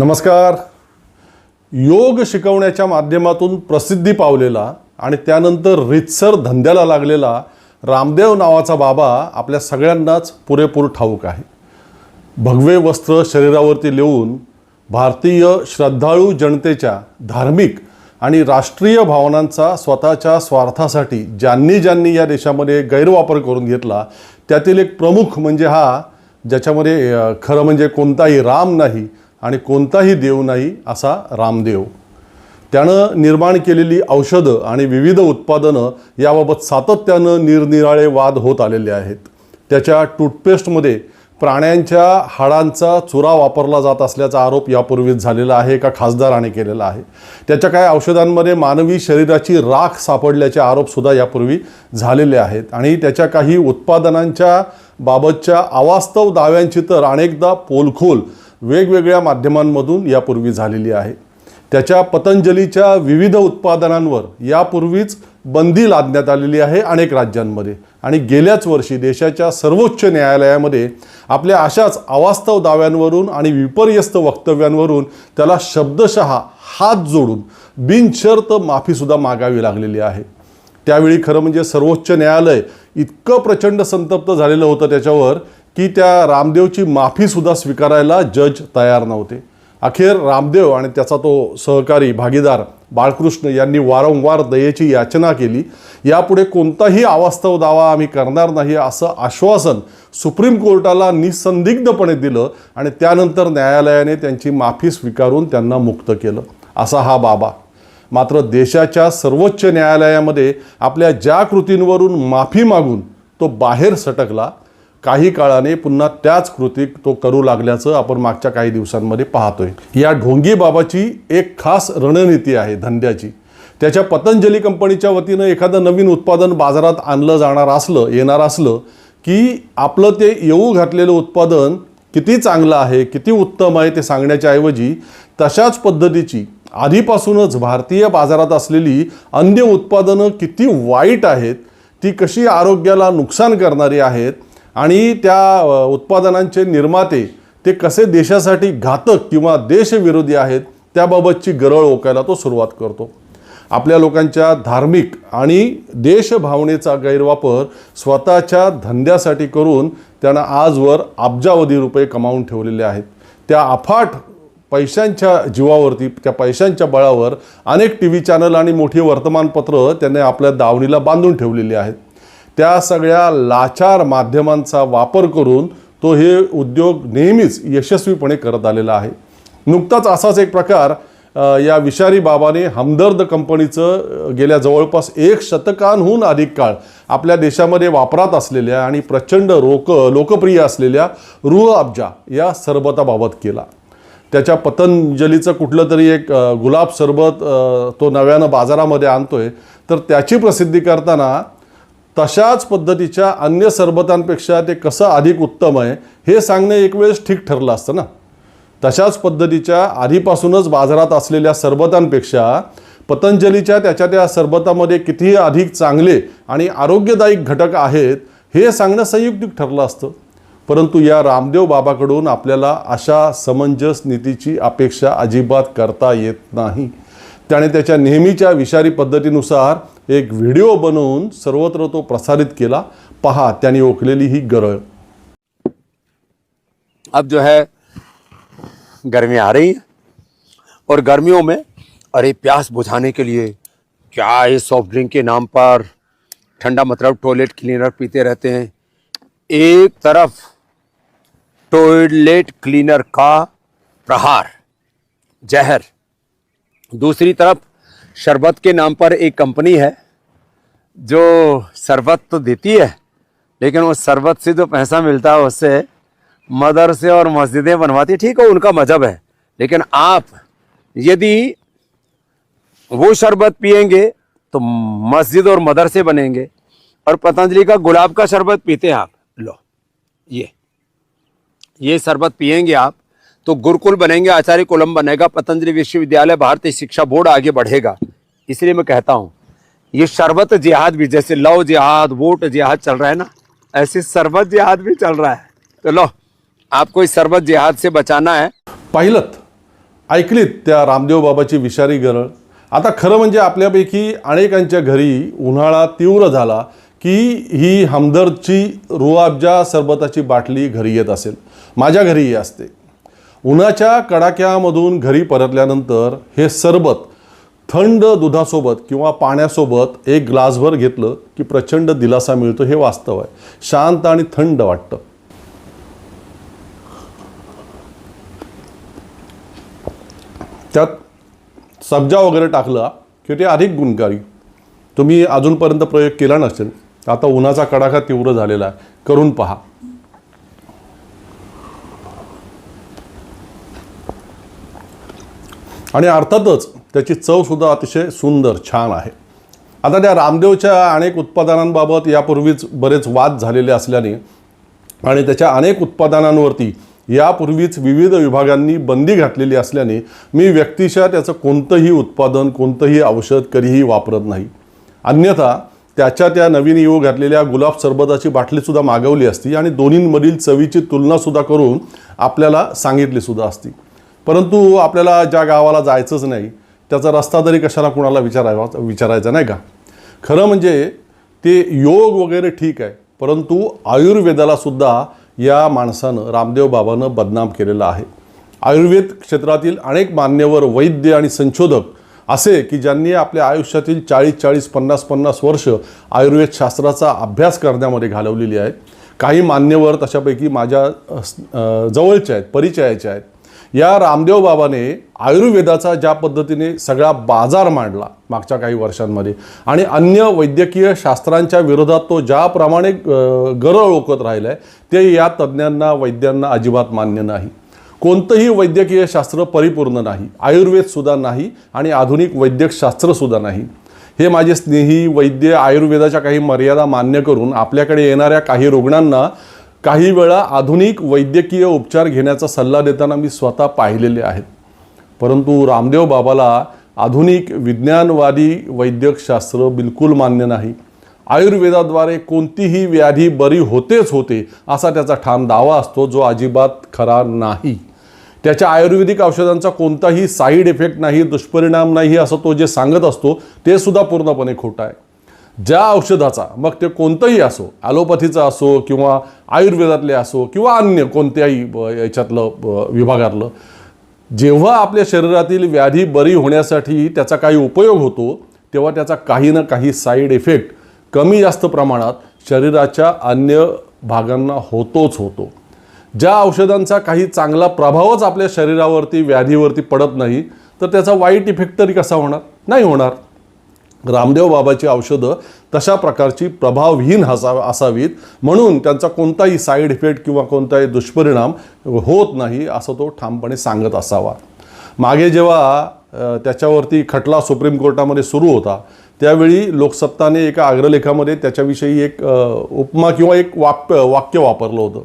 नमस्कार. योग शिकवण्याच्या माध्यमातून प्रसिद्धी पावलेला आणि त्यानंतर रितसर धंद्याला लागलेला रामदेव नावाचा बाबा आपल्या सगळ्यांनाच पुरेपूर ठाऊक आहे. भगवे वस्त्र शरीरावरती लिहून भारतीय श्रद्धाळू जनतेच्या धार्मिक आणि राष्ट्रीय भावनांचा स्वतःच्या स्वार्थासाठी ज्यांनी ज्यांनी या देशामध्ये गैरवापर करून घेतला त्यातील एक प्रमुख म्हणजे हा ज्याच्यामध्ये खरं म्हणजे कोणताही राम नाही आणि कोणताही देव नाही असा रामदेव. त्यानं निर्माण केलेली औषधं आणि विविध उत्पादनं याबाबत सातत्यानं निरनिराळे वाद होत आलेले आहेत. त्याच्या टूथपेस्टमध्ये प्राण्यांच्या हाडांचा चुरा वापरला जात असल्याचा आरोप यापूर्वीच झालेला आहे एका खासदाराने केलेला आहे. त्याच्या काही औषधांमध्ये मानवी शरीराची राख सापडल्याचे आरोपसुद्धा यापूर्वी झालेले आहेत. आणि त्याच्या काही उत्पादनांच्या बाबतच्या अवास्तव दाव्यांची तर अनेकदा पोलखोल वेगवेगळ्या माध्यमांमधून यापूर्वी झालेली आहे. त्याच्या पतंजलीच्या विविध उत्पादनांवर यापूर्वीच बंदी लादण्यात आलेली आहे अनेक राज्यांमध्ये. आणि गेल्याच वर्षी देशाच्या सर्वोच्च न्यायालयामध्ये आपल्या अशाच अवास्तव दाव्यांवरून आणि विपर्यस्त वक्तव्यांवरून त्याला शब्दशः हात जोडून बिनशर्त माफीसुद्धा मागावी लागलेली आहे. त्यावेळी खरं म्हणजे सर्वोच्च न्यायालय इतकं प्रचंड संतप्त झालेलं होतं त्याच्यावर की त्या रामदेवची माफीसुद्धा स्वीकारायला जज तयार नव्हते. अखेर रामदेव आणि त्याचा तो सहकारी भागीदार बाळकृष्ण यांनी वारंवार दयेची याचना केली. यापुढे कोणताही अवास्तव दावा आम्ही करणार नाही असं आश्वासन सुप्रीम कोर्टाला निसंदिग्धपणे दिलं आणि त्यानंतर न्यायालयाने त्यांची माफी स्वीकारून त्यांना मुक्त केलं. असा हा बाबा. मात्र देशाच्या सर्वोच्च न्यायालयामध्ये आपल्या ज्या कृतींवरून माफी मागून तो बाहेर सटकला काही काळाने पुन्हा त्याच कृती तो करू लागल्याचं आपण मागच्या काही दिवसांमध्ये पाहतोय. या ढोंगी बाबाची एक खास रणनीती आहे धंद्याची. त्याच्या पतंजली कंपनीच्या वतीनं एखादं नवीन उत्पादन बाजारात आणलं जाणार असलं येणार असलं की आपलं ते येऊ घातलेलं उत्पादन किती चांगलं आहे किती उत्तम आहे ते सांगण्याच्या ऐवजी तशाच पद्धतीची आधीपासूनच भारतीय बाजारात असलेली अन्य उत्पादनं किती वाईट आहेत ती कशी आरोग्याला नुकसान करणारी आहेत आणि त्या उत्पादनांचे निर्माते ते कसे देशासाठी घातक किंवा देशविरोधी आहेत त्याबाबतची गरळ ओकायला तो सुरुवात करतो. आपल्या लोकांच्या धार्मिक आणि देशभावनेचा गैरवापर स्वतःच्या धंद्यासाठी करून त्यानं आजवर अब्जावधी रुपये कमावून ठेवलेले आहेत. त्या अफाट पैशांच्या जीवावरती त्या पैशांच्या बळावर अनेक टी व्ही चॅनल आणि मोठी वर्तमानपत्रं त्याने आपल्या दावणीला बांधून ठेवलेली आहेत. त्या सगळ्या लाचार माध्यमांचा वापर करून तो हे उद्योग नेहमीच यशस्वीपणे करत आलेला आहे. नुकताच असाच एक प्रकार या विषारी बाबाने हमदर्द कंपनीचं गेल्या जवळपास एक शतकांहून अधिक काळ आपल्या देशामध्ये वापरात असलेल्या आणि प्रचंड रोक लोकप्रिय असलेल्या रुह अब्जा या सरबताबाबत केला. त्याच्या पतंजलीचं कुठलं तरी एक गुलाब सरबत तो नव्यानं बाजारामध्ये आणतोय. तर त्याची प्रसिद्धी करताना तशाच पद्धतीच्या अन्य सरबतांपेक्षा ते कसं अधिक उत्तम आहे हे सांगणं एक वेळेस ठीक ठरलं असतं ना. तशाच पद्धतीच्या आधीपासूनच बाजारात असलेल्या सरबतांपेक्षा पतंजलीच्या त्याच्या त्या सरबतामध्ये कितीही अधिक चांगले आणि आरोग्यदायी घटक आहेत हे सांगणं संयुक्तिक ठरलं असतं. परंतु या रामदेव बाबाकडून आपल्याला अशा समंजस नीतीची अपेक्षा अजिबात करता येत नाही. त्याने त्याच्या नेहमीच्या विषारी पद्धतीनुसार एक व्हिडिओ बनवून सर्वत्र तो प्रसारित केला. पहा त्याने ओकलेली ही गरळ. अब जो है गर्मियाँ आ रही हैं और गर्मियों में अरे प्यास बुझाने के लिए क्या ये सॉफ्ट ड्रिंक के नाम पर ठंडा मतलब टॉयलेट क्लीनर पीते रहते हैं। एक तरफ टॉयलेट क्लीनर का प्रहार जहर दूसरी तरफ़, शरबत के नाम पर एक कंपनी है, जो शरबत तो देती है, लेकिन वो शरबत से जो पैसा मिलता है, उससे मदरसे और मस्जिदें बनवाती ठीक है, उनका मज़हब है। लेकिन आप यदि वो शरबत पियेंगे तो मस्जिद और मदरसे बनेंगे। और पतंजलि का गुलाब का शरबत पीते हैं आप। लो, ये ये शरबत पियेंगे आप तो गुरुकुल बनेंगे आचार्य कुलम बनेगा पतंजलि विश्वविद्यालय भारतीय शिक्षा बोर्ड आगे बढ़ेगा। इसलिए मैं कहता हूँ ये शरबत जिहाद भी जैसे लव जिहाद वोट जिहाद चल रहा है ना ऐसे शरबत जिहाद भी चल रहा है। तो लो आपको इस शरबत जिहाद से बचाना है। पाहिलत ऐकलीत त्या रामदेव बाबाची विषारी गरळ। आता खरं म्हणजे आपल्यापैकी अनेकांच्या घरी उन्हाळा तीव्र झाला की ही हमदर्दची रुआबजा सरबताची बाटली घरी येत असेल. माझ्या घरीही असते. उन्हाच्या कडाक्यामधून घरी परतल्यानंतर हे सरबत थंड दुधासोबत किंवा पाण्यासोबत एक ग्लासभर घेतलं की प्रचंड दिलासा मिळतो हे वास्तव आहे. शांत आणि थंड वाटतं. त्यात सब्जा वगैरे टाकला की ते अधिक गुणकारी. तुम्ही अजूनपर्यंत प्रयोग केला नसेल. आता उन्हाचा कडाका तीव्र झालेला आहे. करून पहा. आणि अर्थातच त्याची चवसुद्धा अतिशय सुंदर छान आहे. आता त्या रामदेवच्या अनेक उत्पादनांबाबत यापूर्वीच बरेच वाद झालेले असल्याने आणि त्याच्या अनेक उत्पादनांवरती यापूर्वीच विविध विभागांनी बंदी घातलेली असल्याने मी व्यक्तिशः त्याचं कोणतंही उत्पादन कोणतंही औषध कधीही वापरत नाही. अन्यथा त्याच्या त्या नवीन येऊ घातलेल्या गुलाब सरबताची बाटलीसुद्धा मागवली असती आणि दोन्हींमधील चवीची तुलनासुद्धा करून आपल्याला सांगितलीसुद्धा असती. परंतु आपल्याला ज्या गावाला जायचंच नाही त्याचा रस्ता तरी कशाला कुणाला विचारावा विचारायचा नाही का? खरं म्हणजे ते योग वगैरे ठीक आहे परंतु आयुर्वेदाला सुद्धा या माणसानं रामदेव बाबानं बदनाम केलेलं आहे. आयुर्वेद क्षेत्रातील अनेक मान्यवर वैद्य आणि संशोधक असे की ज्यांनी आपल्या आयुष्यातील चाळीस चाळीस पन्नास पन्नास वर्ष आयुर्वेद शास्त्राचा अभ्यास करण्यामध्ये घालवलेली आहेत. काही मान्यवर तशापैकी माझ्या जवळच्या जवळचे आहेत परिचयाचे आहेत. या रामदेव बाबाने आयुर्वेदाचा ज्या पद्धतीने सगळा बाजार मांडला मागच्या काही वर्षांमध्ये आणि अन्य वैद्यकीय शास्त्रांच्या विरोधात तो ज्याप्रमाणे गरळ ओकत राहिला आहे ते या तज्ज्ञांना वैद्यांना अजिबात मान्य नाही. कोणतंही वैद्यकीय शास्त्र परिपूर्ण नाही आयुर्वेदसुद्धा नाही आणि आधुनिक वैद्यकशास्त्रसुद्धा नाही. हे माझे स्नेही वैद्य आयुर्वेदाच्या काही मर्यादा मान्य करून आपल्याकडे येणाऱ्या काही रुग्णांना काही वेळा आधुनिक वैद्यकीय उपचार घेण्याचा सल्ला देताना मी स्वतः पाहिलेले आहेत. परंतु रामदेव बाबाला आधुनिक विज्ञानवादी वैद्यकशास्त्र बिलकुल मान्य नाही. आयुर्वेदाद्वारे कोणतीही व्याधी बरी होतेच होते असा त्याचा ठाम दावा असतो जो अजिबात खरा नाही. त्याच्या आयुर्वेदिक औषधांचा कोणताही साईड इफेक्ट नाही दुष्परिणाम नाही असं तो जे सांगत असतो ते सुद्धा पूर्णपणे खोटं आहे. ज्या औषधाचा मग ते कोणतंही असो ॲलोपॅथीचं असो किंवा आयुर्वेदातले असो किंवा अन्य कोणत्याही याच्यातलं विभागातलं जेव्हा आपल्या शरीरातील व्याधी बरी होण्यासाठी त्याचा काही उपयोग होतो तेव्हा त्याचा काही ना काही साईड इफेक्ट कमी जास्त प्रमाणात शरीराच्या अन्य भागांना होतोच होतो. ज्या औषधांचा काही चांगला प्रभावच आपल्या शरीरावरती व्याधीवरती पडत नाही तर त्याचा वाईट इफेक्ट तरी कसा होणार? नाही होणार. रामदेव बाबाची औषधं तशा प्रकारची प्रभावहीन हसा असावीत. म्हणून त्यांचा कोणताही साईड इफेक्ट किंवा कोणताही दुष्परिणाम होत नाही असं तो ठामपणे सांगत असावा. मागे जेव्हा त्याच्यावरती खटला सुप्रीम कोर्टामध्ये सुरू होता त्यावेळी लोकसत्ताने एका अग्रलेखामध्ये त्याच्याविषयी एक उपमा किंवा एक वाक्य वाक्य वापरलं होतं.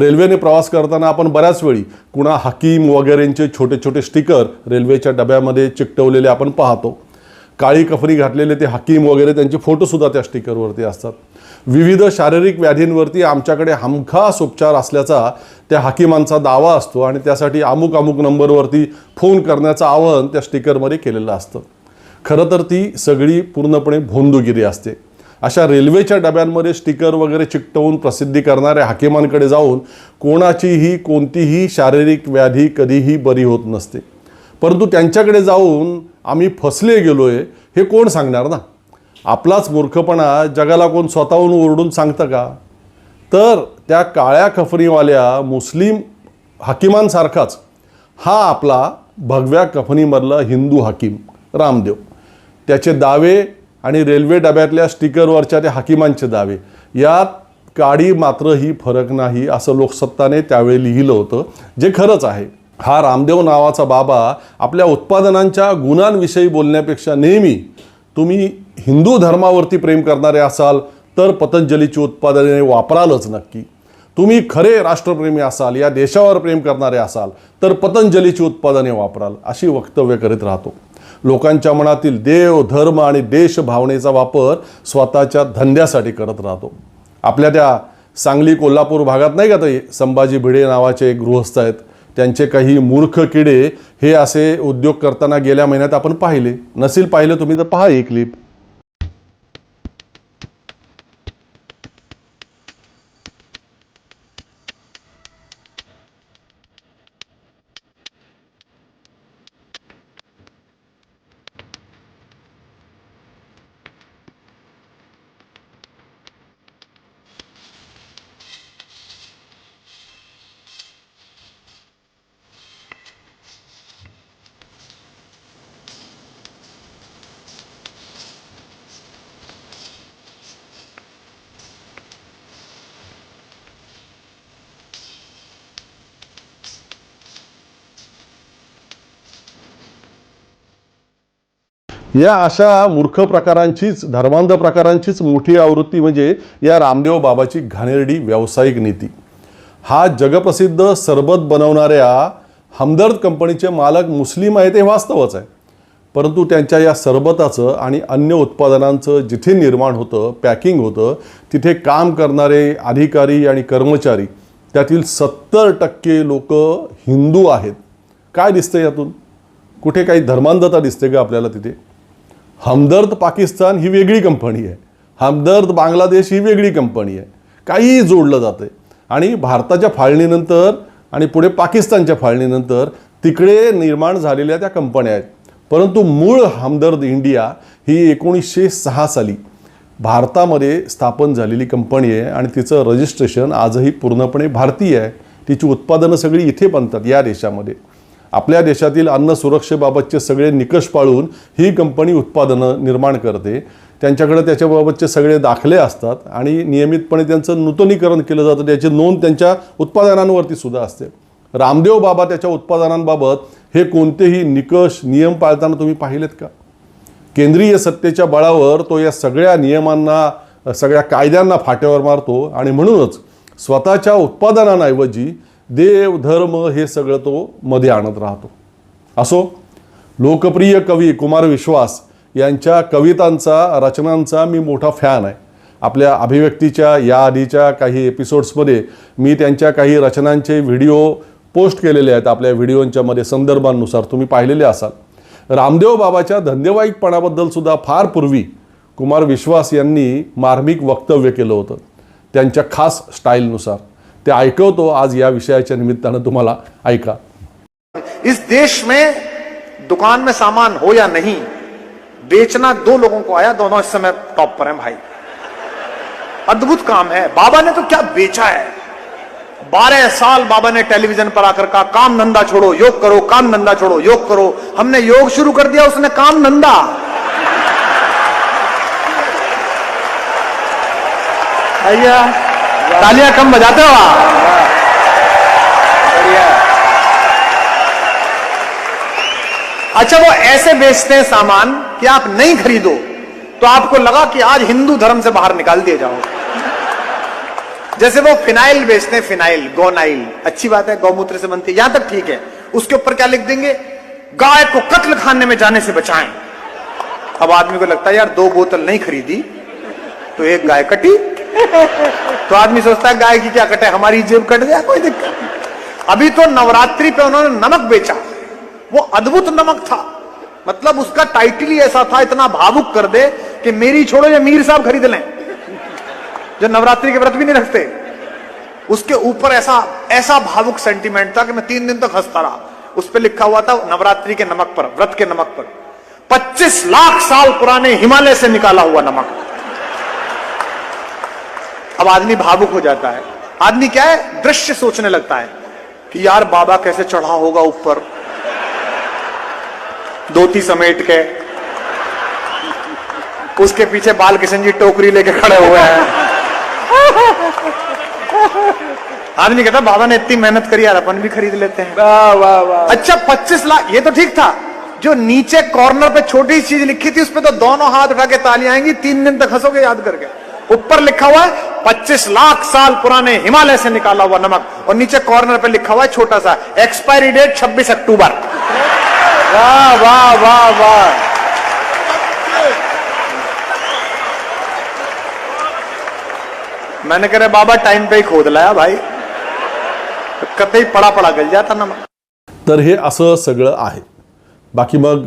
रेल्वेने प्रवास करताना आपण बऱ्याच वेळी कुणा हकीम वगैरेंचे छोटे छोटे स्टिकर रेल्वेच्या डब्यामध्ये चिकटवलेले आपण पाहतो. काळी कफरी घातलेले ते हकीम वगैरे त्यांचे फोटोसुद्धा त्या स्टिकरवरती असतात. विविध शारीरिक व्याधींवरती आमच्याकडे हमखास उपचार असल्याचा त्या हकीमांचा दावा असतो आणि त्यासाठी अमुक अमुक नंबरवरती फोन करण्याचं आवाहन त्या स्टिकरमध्ये केलेलं असतं. खरं तर ती सगळी पूर्णपणे भोंदूगिरी असते. अशा रेल्वेच्या डब्यांमध्ये स्टिकर वगैरे चिकटवून प्रसिद्धी करणाऱ्या हाकिमांकडे जाऊन कोणाचीही कोणतीही शारीरिक व्याधी कधीही बरी होत नसते. परंतु त्यांच्याकडे जाऊन आम्ही फसले गेलो आहे हे कोण सांगणार ना? आपलाच मूर्खपणा जगाला कोण स्वतःहून ओरडून सांगतं का? तर त्या काळ्या कफनीवाल्या मुस्लिम हाकिमांसारखाच हा आपला भगव्या कफनीमधला हिंदू हाकीम रामदेव. त्याचे दावे आणि रेल्वे डब्यातल्या स्टिकरवरच्या त्या हाकिमांचे दावे. यात काडी मात्र ही फरक नाही असं लोकसत्ताने त्यावेळी लिहिलं होतं जे खरंच आहे. हा रामदेव नावाचा बाबा आपल्या उत्पादनांच्या गुणांविषयी बोलण्यापेक्षा नेहमी तुम्ही हिंदू धर्मावरती प्रेम करणारे असाल तर पतंजलीची उत्पादने वापरालच नक्की. तुम्ही खरे राष्ट्रप्रेमी असाल या देशावर प्रेम करणारे असाल तर पतंजलीची उत्पादने वापराल अशी वक्तव्य करीत राहतो. लोकांच्या मनातील देव धर्म आणि देश भावनेचा वापर स्वतःच्या धंद्यासाठी करत राहतो. आपल्या त्या सांगली कोल्हापूर भागात नाही का ते संभाजी भिडे नावाचे एक गृहस्थ आहेत त्यांचे काही मूर्ख किडे हे असे उद्योग करताना गेल्या महिन्यात आपण पाहिले. नसेल पाहिलं तुम्ही तर पहा एक क्लिप या अशा मूर्ख प्रकारांचीच धर्मांध प्रकारांचीच मोठी आवृत्ती म्हणजे या रामदेव बाबाची घाणेरडी व्यावसायिक नीती. हा जगप्रसिद्ध सरबत बनवणाऱ्या हमदर्द कंपनीचे मालक मुस्लिम आहेत हे वास्तवच आहे. परंतु त्यांच्या या सरबताचं आणि अन्य उत्पादनांचं जिथे निर्माण होतं पॅकिंग होतं तिथे काम करणारे अधिकारी आणि कर्मचारी त्यातील सत्तर टक्के लोक हिंदू आहेत. काय दिसतं यातून? कुठे काही धर्मांधता दिसते का आपल्याला तिथे? हमदर्द पाकिस्तान ही वेगळी कंपनी आहे. हमदर्द बांगलादेश ही वेगळी कंपनी आहे. काहीही जोडलं जातं आणि भारताच्या फाळणीनंतर आणि पुढे पाकिस्तानच्या फाळणीनंतर तिकडे निर्माण झालेल्या त्या कंपन्या आहेत. परंतु मूळ हमदर्द इंडिया ही एकोणीसशे सहा साली भारतामध्ये स्थापन झालेली कंपनी आहे आणि तिचं रजिस्ट्रेशन आजही पूर्णपणे भारतीय आहे. तिची उत्पादनं सगळी इथे बनतात या देशामध्ये. आपल्या देशातील अन्न सुरक्षेबाबतचे सगळे निकष पाळून ही कंपनी उत्पादनं निर्माण करते. त्यांच्याकडे त्याच्याबाबतचे सगळे दाखले असतात आणि नियमितपणे त्यांचं नूतनीकरण केलं जातं. त्याची नोंद त्यांच्या उत्पादनांवरती सुद्धा असते. रामदेव बाबा त्याच्या उत्पादनांबाबत हे कोणतेही निकष नियम पाळताना तुम्ही पाहिलेत का? केंद्रीय सत्तेच्या बळावर तो या सगळ्या नियमांना सगळ्या कायद्यांना फाट्यावर मारतो आणि म्हणूनच स्वतःच्या उत्पादनांऐवजी देव धर्म हे सगळं तो मध्ये आणत राहतो. असो? लोकप्रिय कवी कुमार विश्वास यांच्या कवितांचा रचनांचा मी मोठा फॅन आहे. आपल्या अभिव्यक्तीच्या या आधीच्या काही एपिसोड्समध्ये मी त्यांच्या काही रचनांचे व्हिडिओ पोस्ट केलेले आहेत. आपल्या व्हिडिओंच्यामध्ये संदर्भांनुसार तुम्ही पाहिलेले असाल. रामदेव बाबाच्या धंदेवाईकपणाबद्दल सुद्धा फार पूर्वी कुमार विश्वास यांनी मार्मिक वक्तव्य केलं होतं. त्यांच्या खास स्टाईलनुसार ते ऐकवतो आज या विषयाच्या निमित्तानं तुम्हाला. ऐका. इस देश में दुकान में सामान हो या नहीं बेचना दो लोगों को आया दोनों इस समय टॉप पर हैं भाई। अद्भुत काम है। बाबा ने तो क्या बेचा है? बारह साल बाबा ने टेलीविजन पर आकर कहा काम धंधा छोड़ो योग करो काम धंधा छोड़ो योग करो। हमने योग शुरू कर दिया उसने काम धंधा। भैया तालियाँ कम बजाते हो आप। अच्छा वो ऐसे बेचते हैं सामान कि आप नहीं खरीदो तो आपको लगा कि आज हिंदू धर्म से बाहर निकाल दिए जाओ। जैसे वो फिनाइल बेचते हैं, फिनाइल, गोनाइल। अच्छी बात है, गौमूत्र से बनती है, यहाँ तक ठीक है। उसके ऊपर क्या लिख देंगे? गाय को कत्ल खाने में जाने से बचाएँ। अब आदमी को लगता है, यार, दो बोतल नहीं खरीदी तो एक गाय कटी तो आदमी सोचता है, गाय की क्या कटे हमारी जेब कट गया, कोई दिक्कत। अभी तो नवरात्रि पे उन्होंने नमक बेचा। वो अद्भुत नमक था। मतलब उसका टाइटल ही ऐसा था, इतना भावुक कर दे कि मेरी छोड़ो या मीर साहब खरीद लें। जो नवरात्रि के व्रत भी नहीं रखते। उसके ऊपर ऐसा ऐसा भावुक सेंटीमेंट था कि मैं तीन दिन तक तो हंसता रहा। उस पर लिखा हुआ था, नवरात्रि के नमक पर, व्रत के नमक पर। 25 लाख साल पुराने हिमालय से निकाला हुआ नमक। अब आदमी भावुक हो जाता है। आदमी क्या है? दृश्य सोचने लगता है कि यार बाबा कैसे चढ़ा होगा ऊपर? धोती समेट के। उसके पीछे बाल किशन जी टोकरी लेके खड़े हुए हैं। आदमी कहता बाबा ने इतनी मेहनत करी यार अपन भी खरीद लेते हैं। वाह वाह वाह अच्छा पच्चीस लाख ये तो ठीक था। जो नीचे कॉर्नर पे छोटी चीज़ लिखी थी उस पे तो दोनों हाथ उठा के ताली आएँगी तीन दिन तक हंसोगे याद करके। ऊपर लिखा हुआ है पच्चीस लाख साल पुराने हिमालय से निकाला हुआ नमक। और नीचे कॉर्नर पे लिखा हुआ है छोटा सा एक्सपायरी डेट 26 अक्टूबर। वाह वाह वाह वाह। मैंने कह रहे बाबा टाइम पे ही खोद लाया भाई। कतई पड़ा पड़ा गल जाता नमक। तर हे असं सगळं आहे. बाकी मग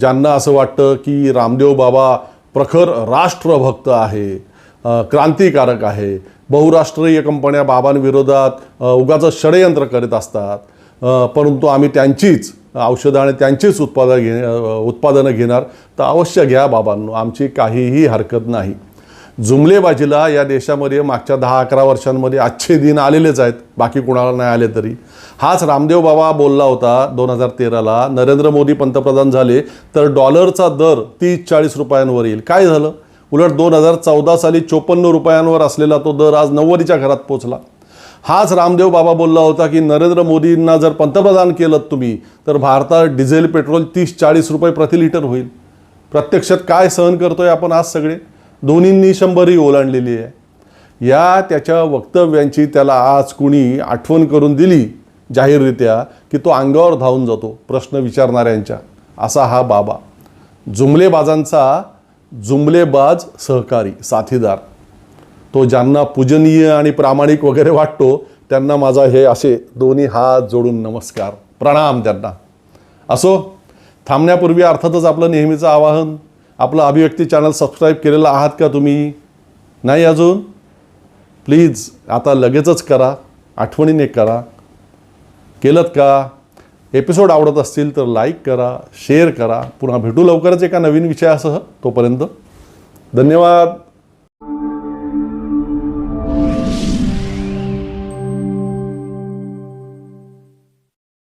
ज्यांना असं वाटतं की रामदेव बाबा प्रखर राष्ट्रभक्त आहे क्रांतिकारक आहे. बहुराष्ट्रीय कंपन्या बाबांविरोधात उगाचं षडयंत्र करीत असतात. परंतु आम्ही त्यांचीच औषधं आणि त्यांचीच उत्पादन घे उत्पादनं घेणार. तर अवश्य घ्या बाबांनो आमची काहीही हरकत नाही. जुमलेबाजीला या देशामध्ये मागच्या दहा अकरा वर्षांमध्ये आजचे दिन आलेलेच आहेत. बाकी कुणाला नाही आले तरी. हाच रामदेव बाबा बोलला होता दोन हजार तेराला नरेंद्र मोदी पंतप्रधान झाले तर डॉलरचा दर तीस चाळीस रुपयांवर येईल. काय झालं? उलट दोन हजार चौदा साली चोपन्न रुपयांवर असलेला तो दर आज नव्वदीच्या घरात पोचला. हाच रामदेव बाबा बोलला होता की नरेंद्र मोदींना जर पंतप्रधान केलं तुम्ही तर भारतात डिझेल पेट्रोल तीस चाळीस रुपये प्रति लिटर होईल. प्रत्यक्षात काय सहन करतोय आपण आज सगळे? दोन्हींनी शंभरही ओलांडलेली आहे. या त्याच्या वक्तव्यांची त्याला आज कुणी आठवण करून दिली? जाहीररित्या की तो अंगावर धावून जातो प्रश्न विचारणाऱ्यांच्या. असा हा बाबा. जुमलेबाजांचा जुमलेबाज सहकारी साथीदार. तो ज्यांना पूजनीय आणि प्रामाणिक वगैरे वाटतो त्यांना माझा हे असे दोन्ही हात जोडून नमस्कार प्रणाम त्यांना. असो थांबण्यापूर्वी अर्थातच आपलं नेहमीचं आवाहन आपलं अभिव्यक्ती चॅनल सबस्क्राईब केलेलं आहात का तुम्ही? नाही अजून? प्लीज आता लगेचच करा आठवणीने करा. केलं का? एपिसोड आवडत असतील तर लाईक करा शेअर करा. पुन्हा भेटू लवकरच एका नवीन विषयासह तोपर्यंत. धन्यवाद.